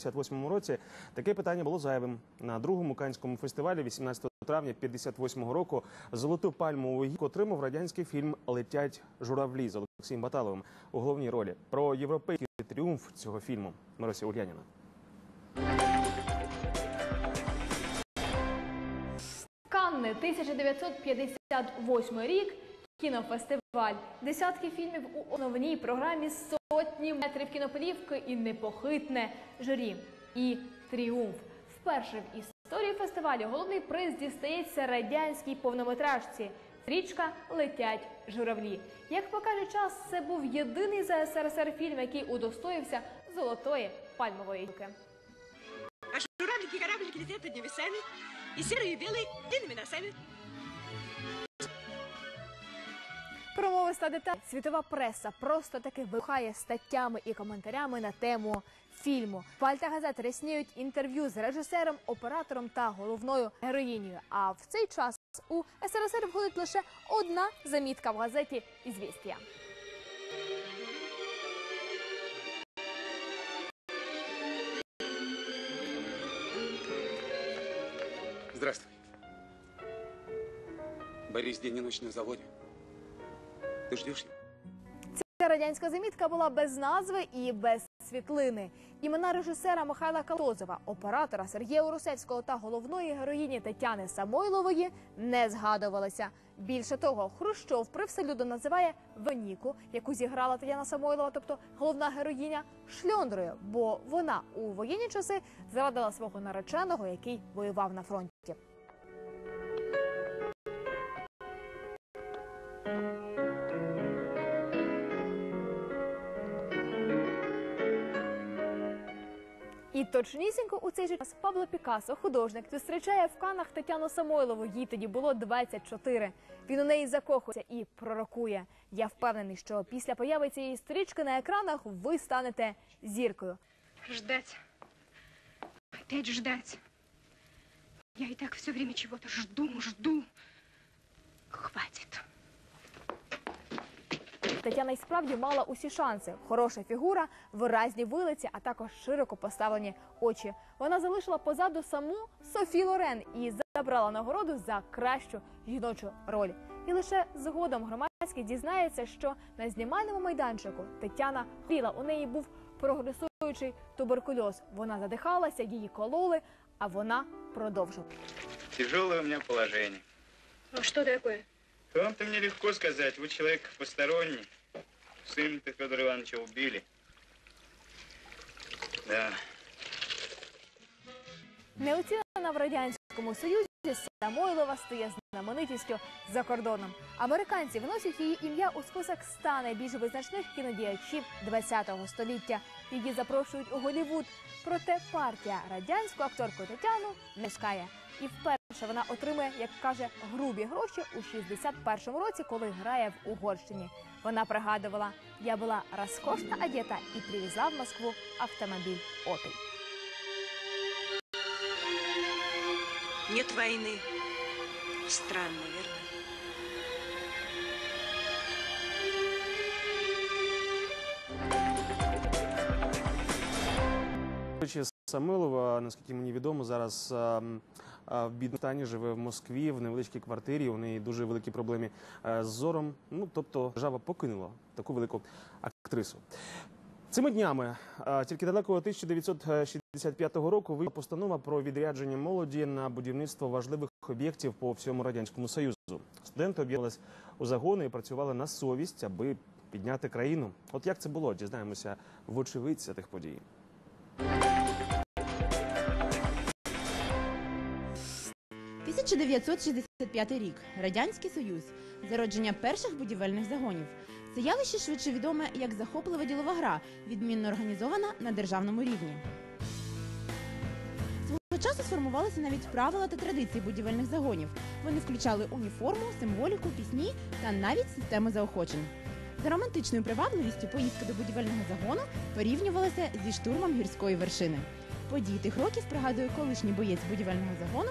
58 році таке питання було зайвим на другому канському фестивалі 18 травня 58 року. Золоту пальмову гілку отримав радянський фільм Летять журавлі з Олексієм Баталовим у головній ролі про європейський тріумф цього фільму. Мирося Ульяніна. Канни 1958 рік. Кінофестиваль. Десятки фільмів у основній програмі, сотні метрів кіноплівки і непохитне журі. І тріумф. Вперше в історії фестивалю головний приз дістається радянській повнометражці. Стрічка Летять журавлі. Як покаже час, це був єдиний за СРСР фільм, який удостоївся золотої пальмової гілки. А журавлики и кораблики летят над небесами, и серые, и белые, длинными носами. Деталь. Світова преса просто таки вибухає статтями і коментарями на тему фільму. Пальта газет рясніють інтерв'ю з режисером, оператором та головною героїнею. А в цей час у СРСР входить лише одна замітка в газеті «Ізвістія». Здравствуй. Борис день и ночь на заводе. Его? Ця радянська замітка була без назви і без світлини. Імена режисера Михайла Калозова, оператора Сергія Урусевського та головної героїні Тетяни Самойлової не згадувалися. Більше того, Хрущов привселюдно називає Веніку, яку зіграла Тетяна Самойлова, тобто головна героїня, шльондрою, бо вона у воєнні часи зрадила свого нареченого, який воював на фронті. І точнісінько у цей же час Пабло Пікассо, художник, зустрічає в Канах Тетяну Самойлову. Їй тоді було 24. Він у неї закохується і пророкує. Я впевнений, що після появи цієї стрічки на екранах ви станете зіркою. Ждать. Опять ждать. Я и так все время чего-то жду, жду. Хватит. Тетяна й справді мала усі шанси: хороша фігура, виразні вилиці, а також широко поставлені очі. Вона залишила позаду саму Софі Лорен і забрала нагороду за кращу жіночу роль. І лише згодом громадський дізнається, що на знімальному майданчику Тетяна хвіла. У неї був прогресуючий туберкульоз. Вона задихалася, її кололи, а вона продовжувала. Тяжелое у меня положение. Ну что такое? Вам-то мне легко сказать, вы человек посторонний. Сын-то Федора Ивановича убили. Да. Неоцінена в радянському союзі Самойлова стає знаменитістю за кордоном. Американці вносять її ім'я у список ста найбільш визначних кінодіячів ХХ століття. Її запрошують у Голівуд. Проте партія радянську акторку Тетяну не пускає. І вперше вона отримує, як каже, грубі гроші у 61-му році, коли грає в Угорщині. Вона пригадувала, я була розкошна одета і привезла в Москву автомобіль Опель. Нет войны. Странно, Самилова, наскільки мені відомо, зараз ем, е, в бідному стані живе в Москві в невеличкій квартирі. У неї дуже великі проблеми е, з зором. Ну тобто, держава покинула таку велику актрису. Цими днями, е, тільки далекого 1965 року, вийшла постанова про відрядження молоді на будівництво важливих об'єктів по всьому радянському союзу. Студенти об'єдналися у загони і працювали на совість, аби підняти країну. От як це було? Дізнаємося в очевидця тих подій. – 1965 рік. Радянський Союз. Зародження перших будівельних загонів. Це явище швидше відоме як захоплива ділова гра, відмінно організована на державному рівні. Свого часу сформувалися навіть правила та традиції будівельних загонів. Вони включали уніформу, символіку, пісні та навіть систему заохочень. За романтичною привабливістю поїздка до будівельного загону порівнювалася зі штурмом гірської вершини. Події тих років пригадує колишній боєць будівельного загону